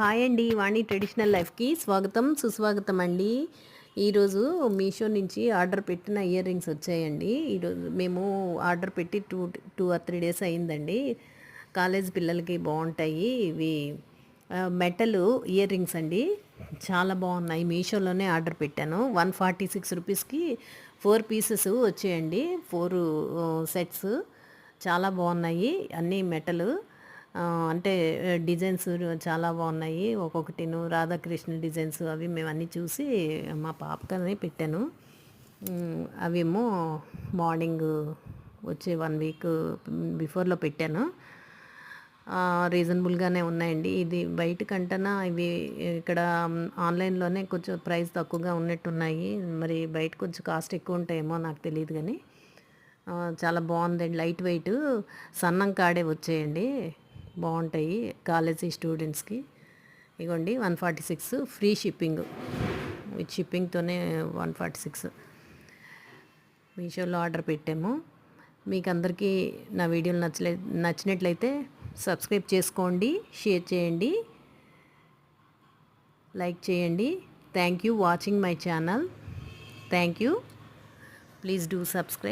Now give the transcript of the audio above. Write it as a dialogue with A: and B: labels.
A: Hi అండి వాణి traditional లైఫ్కి స్వాగతం సుస్వాగతం అండి ఈరోజు మీషో నుంచి ఆర్డర్ పెట్టిన ఇయర్ రింగ్స్ వచ్చాయండి. ఈరోజు మేము ఆర్డర్ పెట్టి two two or three days అయిందండి. కాలేజ్ పిల్లలకి బాగుంటాయి. ఇవి మెటల్ ఇయర్ రింగ్స్ అండి. చాలా బాగున్నాయి. మీషోలోనే ఆర్డర్ పెట్టాను. వన్ ఫార్టీ సిక్స్ రూపీస్కి ఫోర్ పీసెస్ వచ్చాయండి. ఫోర్ సెట్స్ చాలా బాగున్నాయి. అన్నీ మెటల్. అంటే డిజైన్స్ చాలా బాగున్నాయి. ఒక్కొక్కటిను రాధాకృష్ణ డిజైన్స్ అవి మేము అన్నీ చూసి మా పాపకని పెట్టాను. అవేమో మార్నింగ్ వచ్చే వన్ వీక్ బిఫోర్లో పెట్టాను. రీజనబుల్గానే ఉన్నాయండి. ఇది బయట కంటనా ఇవి ఇక్కడ ఆన్లైన్లోనే కొంచెం ప్రైస్ తక్కువగా ఉన్నట్టున్నాయి. మరి బయట కొంచెం కాస్ట్ ఎక్కువ ఉంటాయేమో నాకు తెలియదు కానీ చాలా బాగుందండి. లైట్ వెయిట్ సన్నం కాడే వచ్చేయండి. బాగుంటాయి కాలేజీ స్టూడెంట్స్కి. ఇగోండి one forty six free shipping. With షిప్పింగ్తోనే one forty six. మీషోలో ఆర్డర్ పెట్టాము. మీకు అందరికీ నా వీడియోలు నచ్చలే నచ్చినట్లయితే సబ్స్క్రైబ్ చేసుకోండి షేర్ చేయండి లైక్ చేయండి. Thank you watching my channel. Thank you. Please do subscribe.